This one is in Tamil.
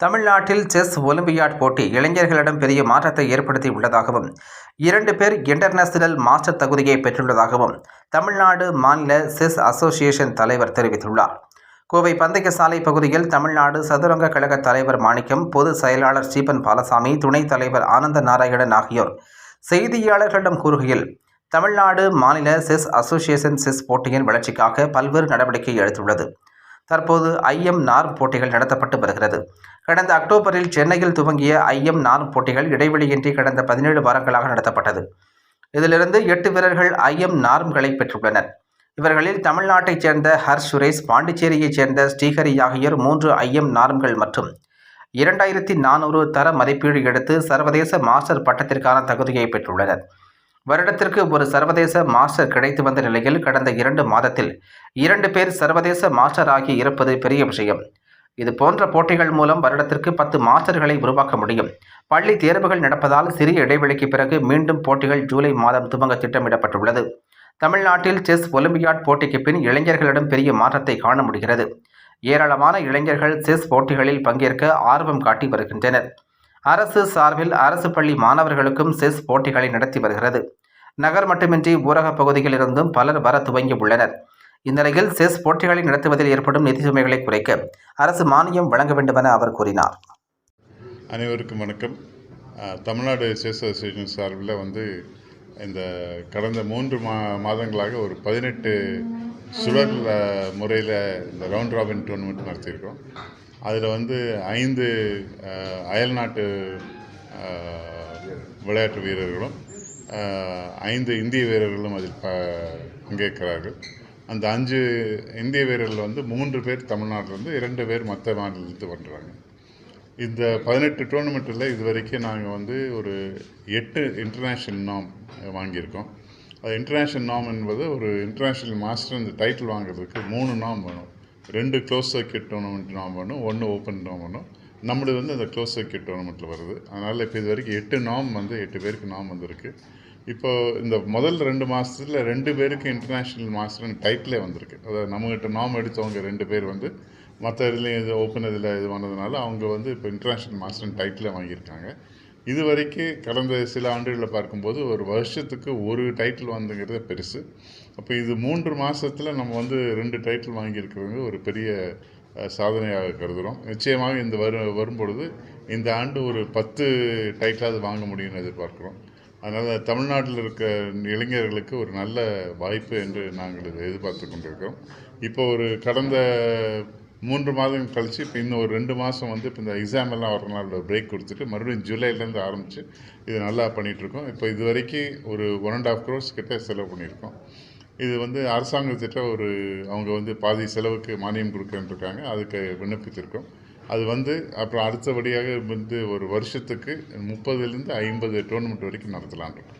தமிழ்நாட்டில் செஸ் ஒலிம்பியாட் போட்டி இளைஞர்களிடம் பெரிய மாற்றத்தை ஏற்படுத்தி உள்ளதாகவும் இரண்டு பேர் இன்டர்நேஷனல் மாஸ்டர் தகுதியை பெற்றுள்ளதாகவும் தமிழ்நாடு மாநில செஸ் அசோசியேஷன் தலைவர் தெரிவித்துள்ளார். கோவை பந்தய சாலை பகுதியில் தமிழ்நாடு சதுரங்க கழக தலைவர் மாணிக்கம் பொதுச் செயலாளர் ஸ்டீபன் பாலசாமி துணைத் தலைவர் ஆனந்த நாராயணன் ஆகியோர் செய்தியாளர்களிடம் கூறுகையில் தமிழ்நாடு மாநில செஸ் அசோசியேஷன் செஸ் போட்டியின் வளர்ச்சிக்காக பல்வேறு நடவடிக்கை எடுத்துள்ளது. தற்போது ஐஎம் நார்ம் போட்டிகள் நடத்தப்பட்டு வருகிறது. கடந்த அக்டோபரில் சென்னையில் துவங்கிய ஐஎம் நார்ம் போட்டிகள் இடைவெளியின்றி கடந்த பதினேழு வாரங்களாக நடத்தப்பட்டது. இதிலிருந்து எட்டு வீரர்கள் ஐஎம் நார்ம்களை பெற்றுள்ளனர். இவர்களில் தமிழ்நாட்டைச் சேர்ந்த ஹர் சுரேஷ் பாண்டிச்சேரியைச் சேர்ந்த ஸ்ரீஹரி ஆகியோர் மூன்று ஐஎம் நார்ம்கள் மற்றும் இரண்டாயிரத்தி நானூறு தர மதிப்பீடு எடுத்து சர்வதேச மாஸ்டர் பட்டத்திற்கான தகுதியை பெற்றுள்ளனர். வருடத்திற்கு ஒரு சர்வதேச மாஸ்டர் கிடைத்து வந்த நிலையில் கடந்த இரண்டு மாதத்தில் இரண்டு பேர் சர்வதேச மாஸ்டர் ஆகி இருப்பது பெரிய விஷயம். இது போன்ற போட்டிகள் மூலம் வருடத்திற்கு பத்து மாஸ்டர்களை உருவாக்க முடியும். பள்ளி தேர்வுகள் நடப்பதால் சிறிய இடைவெளிக்கு பிறகு மீண்டும் போட்டிகள் ஜூலை மாதம் துவங்க திட்டமிடப்பட்டுள்ளது. தமிழ்நாட்டில் செஸ் ஒலிம்பியாட் போட்டிக்கு பின் இளைஞர்களிடம் பெரிய மாற்றத்தை காண முடிகிறது. ஏராளமான இளைஞர்கள் செஸ் போட்டிகளில் பங்கேற்க ஆர்வம் காட்டி வருகின்றனர். அரசு சார்பில் அரசு பள்ளி மாணவர்களுக்கும் செஸ் போட்டிகளை நடத்தி வருகிறது. நகர் மட்டுமின்றி ஊரக பகுதியில் இருந்தும் பலர் வர துவங்கி உள்ளனர் இந்நிலையில் செஸ் போட்டிகளை நடத்துவதில் ஏற்படும் நிதி சுமைகளை குறைக்க அரசு மானியம் வழங்க வேண்டுமென அவர் கூறினார். அனைவருக்கும் வணக்கம். தமிழ்நாடு செஸ் அசோசியேஷன் சார்பில் வந்து இந்த கடந்த மூன்று மா மாதங்களாக ஒரு பதினெட்டு சுழல் முறையில் இந்த ரவுண்ட் ராபின் டோர்னமெண்ட் நடத்தியிருக்கோம். அதில் வந்து ஐந்து அயல்நாட்டு விளையாட்டு வீரர்களும் ஐந்து இந்திய வீரர்களும் அதில் ப பங்கேற்கிறார்கள். அந்த அஞ்சு இந்திய வீரர்கள் வந்து மூன்று பேர் தமிழ்நாட்டிலேருந்து இரண்டு பேர் மற்ற மாநிலத்துலேருந்து பண்ணுறாங்க இந்த பதினெட்டு டோர்னமெண்ட்டில் இது வரைக்கும் நாங்கள் வந்து ஒரு எட்டு இன்டர்நேஷ்னல் நாம் வாங்கியிருக்கோம். அது இன்டர்நேஷ்னல் நாம் என்பது ஒரு இன்டர்நேஷ்னல் மாஸ்டர் இந்த டைட்டில் வாங்குறதுக்கு மூணு நாம் வேணும். ரெண்டு க்ளோஸ் சர்க்கியூட் டோர்னமெண்ட் நாம் வேணும் ஒன்று ஓப்பன் நாம் வேணும். நம்மளது வந்து அந்த க்ளோஸ் சர்க்கியூட் டோர்னமெண்ட்டில் வருது. அதனால் இப்போ இது வரைக்கும் எட்டு நாம் வந்து எட்டு பேருக்கு நாம் வந்திருக்கு. இப்போ இந்த முதல் ரெண்டு மாதத்தில் ரெண்டு பேருக்கு இன்டர்நேஷ்னல் மாஸ்டர்னு டைட்டிலே வந்திருக்கு. அதாவது நம்மகிட்ட நாம் எடுத்தவங்க ரெண்டு பேர் வந்து மற்ற இதுலேயும் இது ஓப்பன் இதில் இது வந்ததுனால அவங்க வந்து இப்போ இன்டர்நேஷ்னல் மாஸ்டர் டைட்டிலே வாங்கியிருக்காங்க. இது வரைக்கும் கடந்த சில ஆண்டுகளில் பார்க்கும்போது ஒரு வருஷத்துக்கு ஒரு டைட்டில் வந்துங்கிறது பெருசு. அப்போ இது மூன்று மாதத்தில் நம்ம வந்து ரெண்டு டைட்டில் வாங்கியிருக்கிறது ஒரு பெரிய சாதனையாக கருதுகிறோம் நிச்சயமாக இந்த வரு வரும்பொழுது இந்த ஆண்டு ஒரு பத்து டைட்டிலாவது வாங்க முடியும்னு எதிர்பார்க்குறோம். அதனால் தமிழ்நாட்டில் இருக்க இளைஞர்களுக்கு ஒரு நல்ல வாய்ப்பு என்று நாங்கள் இதை எதிர்பார்த்து கொண்டிருக்கிறோம். இப்போ ஒரு கடந்த மூன்று மாதம் கழித்து இப்போ இன்னும் ஒரு ரெண்டு மாதம் வந்து இப்போ இந்த எக்ஸாம் எல்லாம் வரனால பிரேக் கொடுத்துட்டு மறுபடியும் ஜூலைலேருந்து ஆரம்பித்து இது நல்லா பண்ணிகிட்ருக்கோம் இப்போ இது வரைக்கும் ஒரு ஒன் அண்ட் ஆஃப் க்ரோர்ஸ் கிட்ட செலவு பண்ணியிருக்கோம். இது வந்து அரசாங்கத்திட்ட ஒரு அவங்க வந்து பாதி செலவுக்கு மானியம் கொடுக்கன்ட்ருக்காங்க அதுக்கு விண்ணப்பித்திருக்கோம். அது வந்து அப்புறம் அடுத்தபடியாக வந்து ஒரு வருஷத்துக்கு முப்பதுலேருந்து ஐம்பது டோர்னமெண்ட் வரைக்கும் நடத்தலான் இருக்கோம்